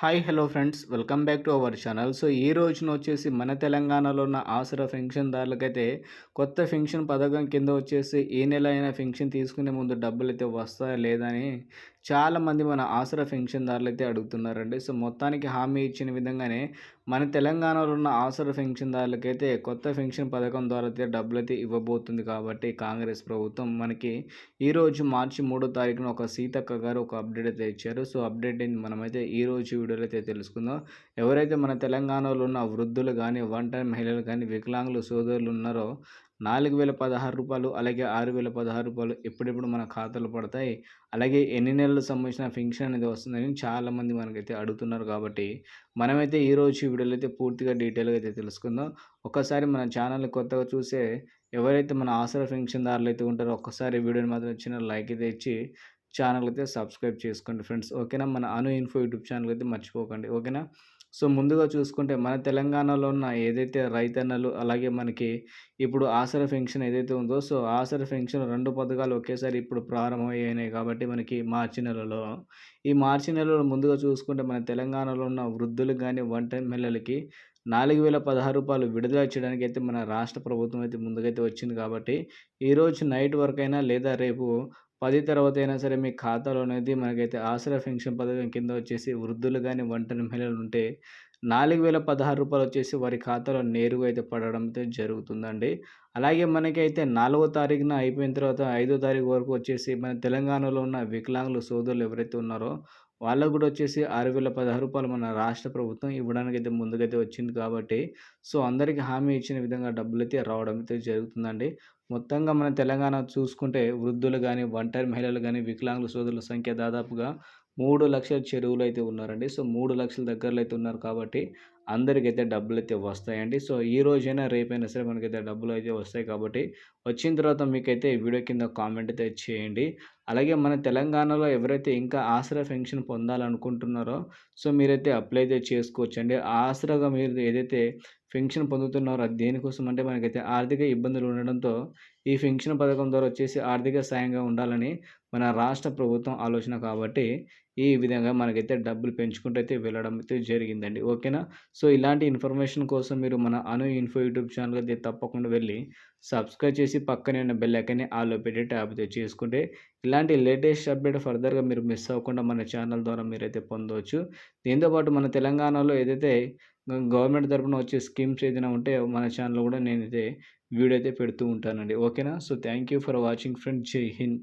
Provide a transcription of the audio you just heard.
Hi hello friends. Welcome back to our channel. So ఈ రోజున వచ్చేసి మన తెలంగాణలో ఉన్న ఆసరా పెన్షన్దారులకైతే కొత్త పెన్షన్ పథకం కింద వచ్చేసి ఏ నెల అయినా పెన్షన్ తీసుకునే ముందు డబ్బులు అయితే వస్తాయా లేదా అని చాలామంది మన ఆసరా పెన్షన్దారులు అయితే అడుగుతున్నారండి. సో మొత్తానికి హామీ ఇచ్చిన విధంగానే మన తెలంగాణలో ఉన్న ఆసరా పెన్షన్దారులకైతే కొత్త పెన్షన్ పథకం ద్వారా అయితే డబ్బులు అయితే ఇవ్వబోతుంది కాబట్టి కాంగ్రెస్ ప్రభుత్వం మనకి ఈరోజు మార్చి మూడో తారీఖున ఒక సీతక్క గారు ఒక అప్డేట్ అయితే ఇచ్చారు. సో అప్డేట్ ఏంది మనమైతే ఈరోజు వీడియోలో అయితే తెలుసుకుందాం. ఎవరైతే మన తెలంగాణలో ఉన్న వృద్ధులు కానీ వన్ టైం మహిళలు కానీ వికలాంగులు సోదరులు ఉన్నారో నాలుగు వేల పదహారు రూపాయలు అలాగే ఆరు వేల పదహారు రూపాయలు ఎప్పుడెప్పుడు మన ఖాతాలో పడతాయి. అలాగే ఎన్ని నెలలకు సంబంధించిన ఫెన్షన్ అనేది వస్తుందని చాలామంది మనకైతే అడుగుతున్నారు కాబట్టి మనమైతే ఈరోజు వీడియోలో అయితే పూర్తిగా డీటెయిల్గా అయితే తెలుసుకుందాం. ఒకసారి మన ఛానల్ కొత్తగా చూసే ఎవరైతే మన ఆసరా దారులు అయితే ఉంటారో ఒక్కసారి వీడియోని మాత్రం చిన్న లైక్ అయితే ఇచ్చి ఛానల్ అయితే సబ్స్క్రైబ్ చేసుకోండి ఫ్రెండ్స్. ఓకేనా? మన అను ఇన్ఫో యూట్యూబ్ ఛానల్ అయితే మర్చిపోకండి. ఓకేనా? సో ముందుగా చూసుకుంటే మన తెలంగాణలో ఉన్న ఏదైతే రైతన్నలు అలాగే మనకి ఇప్పుడు ఆసర ఫెన్షన్ ఏదైతే ఉందో సో ఆసర ఫెన్షన్ రెండు పథకాలు ఒకేసారి ఇప్పుడు ప్రారంభమయ్యాయి కాబట్టి మనకి మార్చి నెలలో. ఈ మార్చి నెలలో ముందుగా చూసుకుంటే మన తెలంగాణలో ఉన్న వృద్ధులకు కానీ వంట టైం మహిళలకి నాలుగు వేల పదహారు రూపాయలు విడుదల చేయడానికి అయితే మన రాష్ట్ర ప్రభుత్వం అయితే ముందుకైతే వచ్చింది కాబట్టి ఈరోజు నైట్ వరకు అయినా లేదా రేపు పది తర్వాత అయినా సరే మీ ఖాతాలో అనేది మనకైతే ఆసరా పెన్షన్ పథకం కింద వచ్చేసి వృద్ధులు కానీ ఒంటరి మహిళలు ఉంటే నాలుగు వేల పదహారు రూపాయలు వచ్చేసి వారి ఖాతాలో నేరుగా అయితే పడడం అయితే జరుగుతుందండి. అలాగే మనకైతే నాలుగో తారీఖున అయిపోయిన తర్వాత ఐదో తారీఖు వరకు వచ్చేసి మన తెలంగాణలో ఉన్న వికలాంగులు సోదరులు ఎవరైతే ఉన్నారో వాళ్ళకు కూడా వచ్చేసి ఆరు వేల పదహారు రూపాయలు మన రాష్ట్ర ప్రభుత్వం ఇవ్వడానికి అయితే ముందుకైతే వచ్చింది కాబట్టి సో అందరికీ హామీ ఇచ్చిన విధంగా డబ్బులు అయితే రావడం అయితే జరుగుతుందండి. మొత్తంగా మన తెలంగాణ చూసుకుంటే వృద్ధులు కానీ ఒంటరి మహిళలు కానీ వికలాంగుల సోదరుల సంఖ్య దాదాపుగా మూడు లక్షల చెరువులు అయితే ఉన్నారండి. సో మూడు లక్షల దగ్గరలో అయితే ఉన్నారు కాబట్టి అందరికైతే డబ్బులు అయితే వస్తాయండి. సో ఈ రోజైనా రేపైనా సరే మనకైతే డబ్బులు అయితే వస్తాయి కాబట్టి వచ్చిన తర్వాత మీకైతే వీడియో కింద కామెంట్ అయితే చేయండి. అలాగే మన తెలంగాణలో ఎవరైతే ఇంకా ఆసరా పెన్షన్ పొందాలనుకుంటున్నారో సో మీరైతే అప్లై అయితే చేసుకోవచ్చండి. ఆసరాగా మీరు ఏదైతే పెన్షన్ పొందుతున్నారో అది దేనికోసం అంటే మనకైతే ఆర్థిక ఇబ్బందులు ఉండడంతో ఈ పెన్షన్ పథకం ద్వారా వచ్చేసి ఆర్థిక సాయంగా ఉండాలని మన రాష్ట్ర ప్రభుత్వం ఆలోచన కాబట్టి ఈ విధంగా మనకైతే డబ్బులు పెంచుకుంటూ అయితే వెళ్ళడం అయితే జరిగిందండి. ఓకేనా? సో ఇలాంటి ఇన్ఫర్మేషన్ కోసం మీరు మన అను ఇన్ఫో యూట్యూబ్ ఛానల్ అయితే తప్పకుండా వెళ్ళి సబ్స్క్రైబ్ చేసి పక్కనే ఉన్న బెల్ ఐకన్ని ఆలో పెట్టి ట్యాప్ అయితే చేసుకుంటే ఇలాంటి లేటెస్ట్ అప్డేట్ ఫర్దర్గా మీరు మిస్ అవ్వకుండా మన ఛానల్ ద్వారా మీరైతే పొందవచ్చు. దీంతోపాటు మన తెలంగాణలో ఏదైతే గవర్నమెంట్ తరఫున వచ్చే స్కీమ్స్ ఏదైనా ఉంటే మన ఛానల్లో కూడా నేనైతే వీడియో అయితే పెడుతూ ఉంటానండి. ఓకేనా? So thank you for watching friend. జై హింద్.